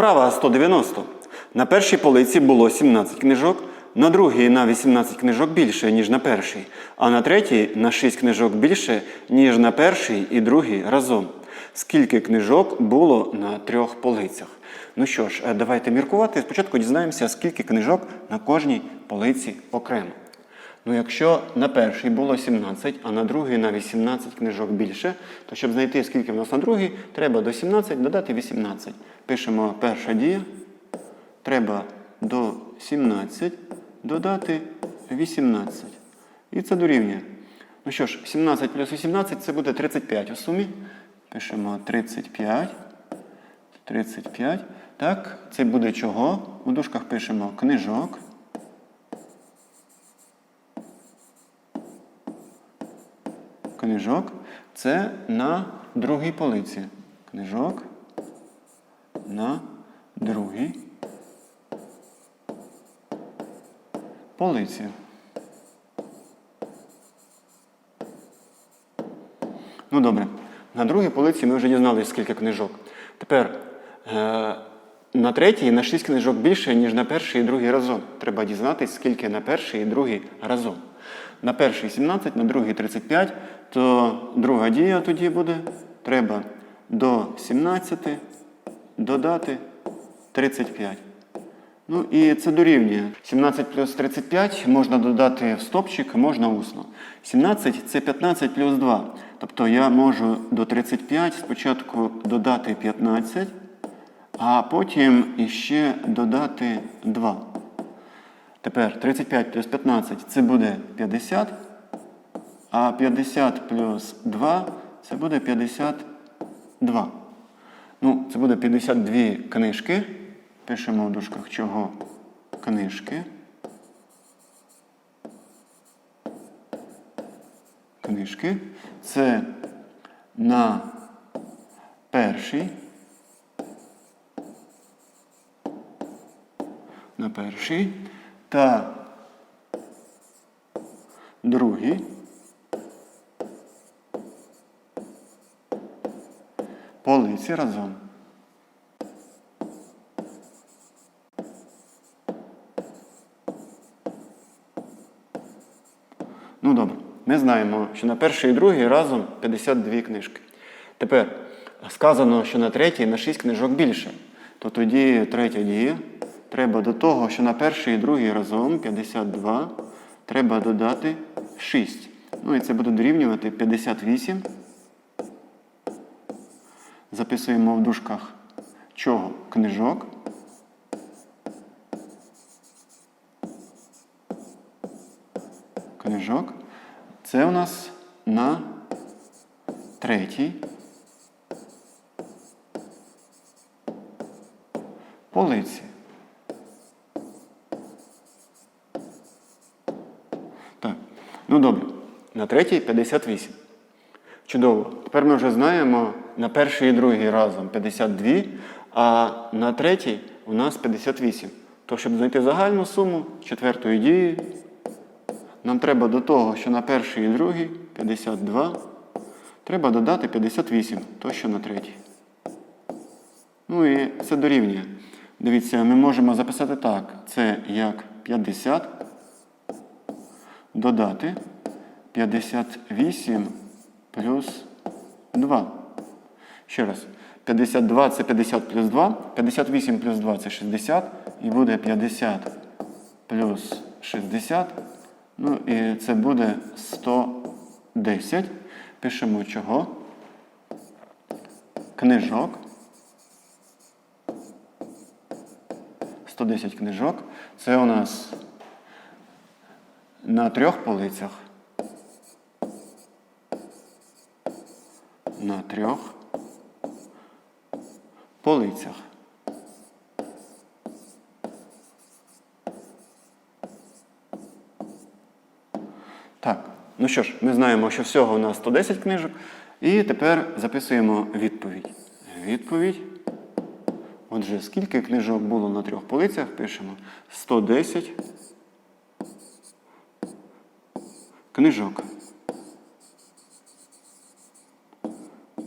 Вправа 190. На першій полиці було 17 книжок, на другій на 18 книжок більше, ніж на першій, а на третій на 6 книжок більше, ніж на першій і другій разом. Скільки книжок було на трьох полицях? Ну що ж, е, давайте міркувати. Спочатку дізнаємося, скільки книжок на кожній полиці окремо. Ну, якщо на першій було 17, а на другій на 18 книжок більше, то щоб знайти, скільки в нас на другій, треба до 17 додати 18. Пишемо перша дія. Треба до 17 додати 18. І це дорівнює. Ну що ж, 17 плюс 18 це буде 35 у сумі. Пишемо 35. 35. Так, це буде чого? У дужках пишемо книжок. Книжок це на другій полиці. Книжок на другій полиці. Ну добре. На другій полиці ми вже дізналися, скільки книжок. Тепер е, на третій на 6 книжок більше, ніж на перший і другий разом. Треба дізнатися, скільки на перший і другий разом. На перший 17, на другий 35, то друга дія тоді буде. Треба до 17 додати 35. Ну і це дорівнює. 17 плюс 35 можна додати в стопчик, можна усно. 17 це 15 плюс 2. Тобто я можу до 35 спочатку додати 15, а потім іще додати 2. Тепер 35 плюс 15 це буде 50, а 50 плюс 2 це буде 52. Ну, це буде 52 книжки. Пишемо в дужках чого книжки. Книжки. Це на перший. На перший та другий. Полиці разом. Ну добре, ми знаємо, що на перший і другий разом 52 книжки. Тепер сказано, що на третій на 6 книжок більше. То тоді третя дія. Треба до того, що на перший і другий разом 52, треба додати 6. Ну і це буде дорівнювати 58. Записуємо в дужках чого? Книжок. Книжок. Це у нас на третій полиці. Так, ну добре. На третій 58. Чудово. Тепер ми вже знаємо на перший і другий разом 52, а на третій у нас 58. То, щоб знайти загальну суму четвертої дії, нам треба до того, що на перший і другий 52, треба додати 58, то що на третій. Ну і це дорівнює. Дивіться, ми можемо записати так. Це як 50 додати 58 плюс 2. Ще раз. 52 це 50 плюс 2. 58 плюс 2 це 60. І буде 50 плюс 60. Ну і це буде 110. Пишемо чого? Книжок. 110 книжок. Це у нас на трьох полицях. На трьох полицях. Так, ну що ж, ми знаємо, що всього у нас 110 книжок. І тепер записуємо відповідь. Відповідь. Отже, скільки книжок було на трьох полицях, пишемо 110 книжок.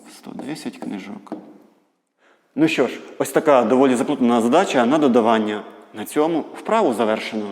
110 книжок. Ну що ж, ось така доволі заплутана задача на додавання. На цьому вправу завершено.